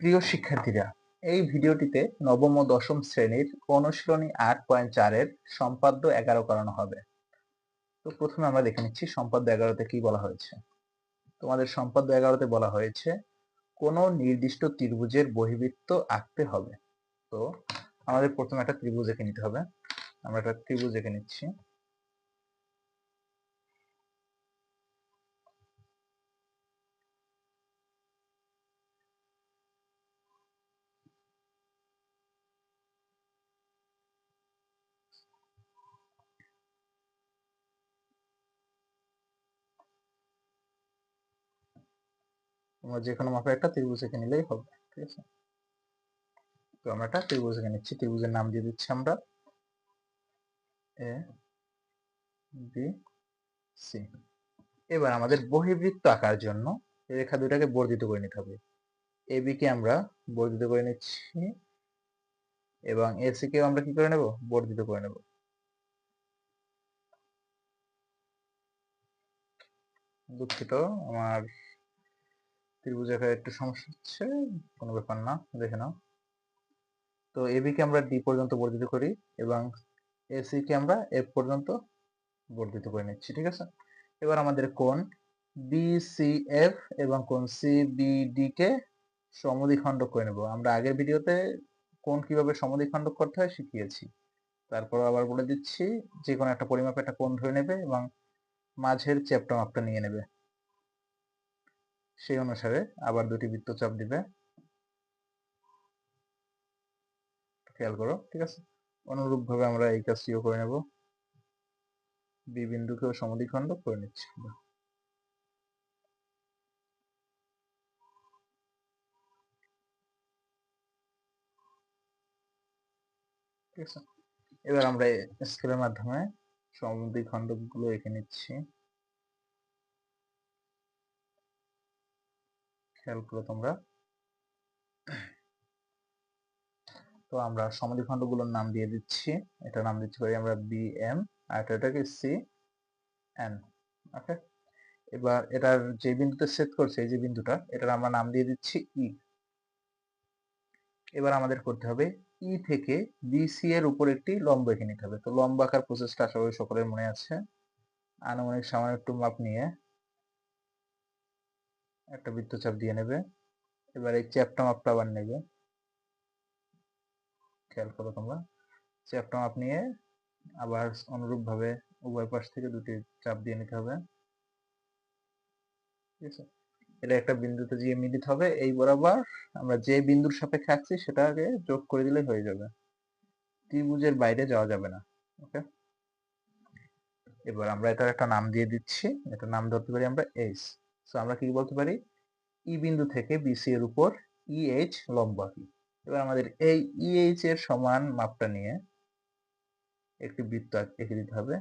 প্রিয় শিক্ষার্থীরা, এই ভিডিওটিতে নবম ও দশম শ্রেণির অনুশীলনী আট পয়েন্ট চারের সম্পাদ্য এগারো করানো হবে। তো প্রথমে আমরা দেখে নিচ্ছি সম্পাদ্য এগারোতে কি বলা হয়েছে। তোমাদের সম্পাদ্য এগারোতে বলা হয়েছে, কোনো নির্দিষ্ট ত্রিভুজের বহিবৃত্ত আঁকতে হবে। তো আমাদের প্রথমে একটা ত্রিভুজ এঁকে নিতে হবে। আমরা একটা ত্রিভুজ এঁকে নিচ্ছি। তোমরা যে কোনো মাপে একটা ত্রিভুজ এঁকে নিলেই হবে, ঠিক আছে? তো আমরা একটা ত্রিভুজ এঁকে নিচ্ছি, ত্রিভুজের নাম দিয়ে দিচ্ছি আমরা এ বি সি এবার আমাদের বহিবৃত্ত আঁকার জন্য রেখা দুটাকে বর্ধিত করে নিতে হবে। এ বি কে আমরা বর্ধিত করে নিচ্ছি এবং এসি কেও আমরা কি করে নেব? বর্ধিত করে নেব। দুঃখিত, আমার ত্রিভুজ আকারে একটু সমস্যা হচ্ছে, কোনো ব্যাপার না, দেখে নাও। তো এবি কে আমরা ডি পর্যন্ত বর্ধিত করি এবং এসি কে আমরা এফ পর্যন্ত বর্ধিত করে নিচ্ছি, ঠিক আছে? এবার আমাদের কোন বিসিএফ এবং কোন সিবিডি কে সমদ্বিখণ্ডক করে নেব। আমরা আগের ভিডিওতে কোন কীভাবে সমদ্বিখণ্ডক করতে হয় শিখিয়েছি। তারপর আবার বলে দিচ্ছি যে কোনো একটা পরিমাপে একটা কোণ ধরে নেবে এবং মাঝের চ্যাপ্টা মাপটা নিয়ে নেবে। সেই অনুসারে আবার দুটি বৃত্তচাপ দিবে। খেয়াল করো, ঠিক আছে? অনুরূপ ভাবে আমরা এই কাজটিও করে নেব। বি বিন্দুকেও সমদ্বিখণ্ড করে নিচ্ছি ঠিক আছে? এবার আমরা স্কেলের মাধ্যমে সমদ্বিখণ্ডকগুলো এঁকে নিচ্ছি। খেয়াল করো তোমরা। তো আমরা গুলোর নাম দিয়ে দিচ্ছি। এটা নাম দিচ্ছি পারি আমরা বি এম আর এটাকে সি এন ওকে এবার এটার যে বিন্দুতে সেট করছে, এই যে বিন্দুটা, এটার আমরা নাম দিয়ে দিচ্ছি ই e। এবার আমাদের করতে হবে ই e থেকে বিসি এর উপর একটি লম্ব এঁকে নিতে হবে। তো লম্ব আকার প্রসেসটা আশা করি সকলের মনে আছে। আনুমানিক সামান্য একটু মাপ নিয়ে একটা বৃত্তচাপ দিয়ে নেবে। এবার এই চ্যাপটা মাপটা আবার নেবে। খেয়াল করো তোমরা। চ্যাপটা মাপ নিয়ে আবার অনুরূপ ভাবে উভয় পাশ থেকে দুটি চাপ দিয়ে নিতে হবে। ঠিক আছে? এটা একটা বিন্দুতে গিয়ে মিলিত হবে। এই বরাবর আমরা যে বিন্দুর সাপেক্ষে আঁকছি সেটাকে যোগ করে দিলে হয়ে যাবে। ত্রিভুজের বাইরে যাওয়া যাবে না। ওকে? এবার আমরা এটার একটা নাম দিয়ে দিচ্ছি। এটা নাম ধরতে পারি আমরা এইচ সো আমরা কি বলতে পারি? ই e বিন্দু থেকে বিসি এর উপর ইএইচ e লম্ব আঁকি। এবার আমাদের এই ইএইচ এর সমান মাপটা নিয়ে একটি বৃত্ত এঁকে দিতে হবে।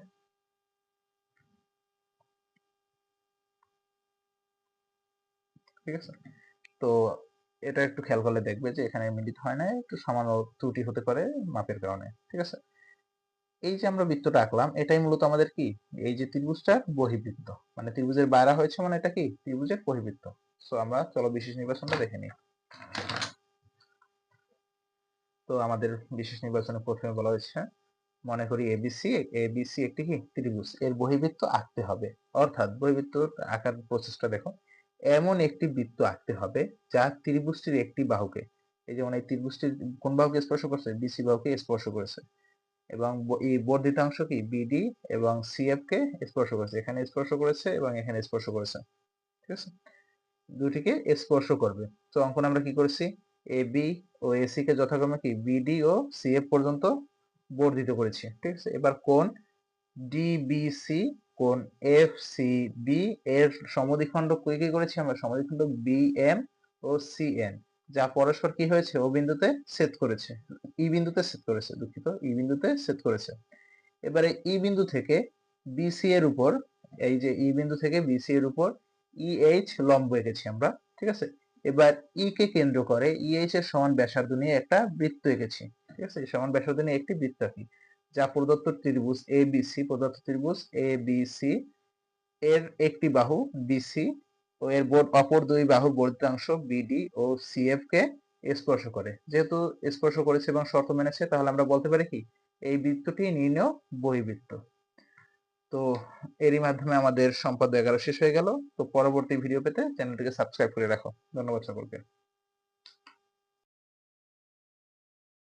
ঠিক আছে? তো এটা একটু খেয়াল করলে দেখবে যে এখানে মিলিত হয় না, একটু সামান্য ত্রুটি হতে পারে মাপের কারণে। ঠিক আছে? এই যে আমরা বৃত্তটা আঁকলাম এটাই মূলত আমাদের কি? এই যে ত্রিভুজটার বহিবৃত্ত। মানে ত্রিভুজের বাইরে হয়েছে মানে এটা কি? ত্রিভুজের বহিবৃত্ত। সো আমরা চলো বিশেষ নির্বাচনটা দেখে নিই। তো আমাদের বিশেষ নির্বাচনে প্রথমে বলা হয়েছে, মনে করি এবিসি এবিসি একটি কি? ত্রিভুজ। এর বহিবৃত্ত আঁকতে হবে। অর্থাৎ বহিবৃত্ত আঁকার প্রসেসটা দেখো। এমন একটি বৃত্ত আঁকতে হবে, যা ত্রিভুজটির একটি বাহুকে, এই যেমন এই ত্রিভুজটির কোন বাহুকে স্পর্শ করছে? বিসি বাহুকে স্পর্শ করেছে। এবং এই বর্ধিতাংশ কি? বিডি এবং সিএফ কে স্পর্শ করেছে। এখানে স্পর্শ করেছে এবং এখানে স্পর্শ করেছে। ঠিক আছে? দুটিকে স্পর্শ করবে। তো অঙ্কন আমরা কি করেছি? এ বি ও এসি কে যথাক্রমে কি? বিডি ও সিএফ পর্যন্ত বর্ধিত করেছি। ঠিক আছে? এবার কোন ডিবিসি কোন এফ সি বি এর সমদ্বিখণ্ড কি করেছি আমরা? সমদ্বিখণ্ড বি এম ও সি এন যা পরস্পর কি হয়েছে? ও বিন্দুতে সেট করেছে। ই বিন্দুতে সেট করেছে, দুঃখিত। ই বিন্দুতে সেট করেছে। এবারে ই বিন্দু থেকে বিসি এর উপর, এই যে ই বিন্দু থেকে বিসি এর উপর ইএইচ লম্ব এঁকেছি আমরা, ঠিক আছে? এবার ই কে কেন্দ্র করে ইএইচ এর সমান ব্যাসার্ধ নিয়ে একটা বৃত্ত এঁকেছি, ঠিক আছে? সমান ব্যাসার্ধ নিয়ে একটি বৃত্ত আঁকি, যা প্রদত্ত ত্রিভুজ এ বিসি প্রদত্ত ত্রিভুজ এ বিসি এর একটি বাহু বিসি ও এর বোর্ড, অপর দুই বাহু বর্ধিতাংশ বিডি ও সিএফ কে স্পর্শ করে। যেহেতু স্পর্শ করেছে এবং শর্ত মেনেছে, তাহলে আমরা বলতে পারি কি? এই বৃত্তটি নির্ণয় বহিবৃত্ত। তো এরই মাধ্যমে আমাদের সম্পাদ এগারো শেষ হয়ে গেল। তো পরবর্তী ভিডিও পেতে চ্যানেলটিকে সাবস্ক্রাইব করে রাখো। ধন্যবাদ সকলকে।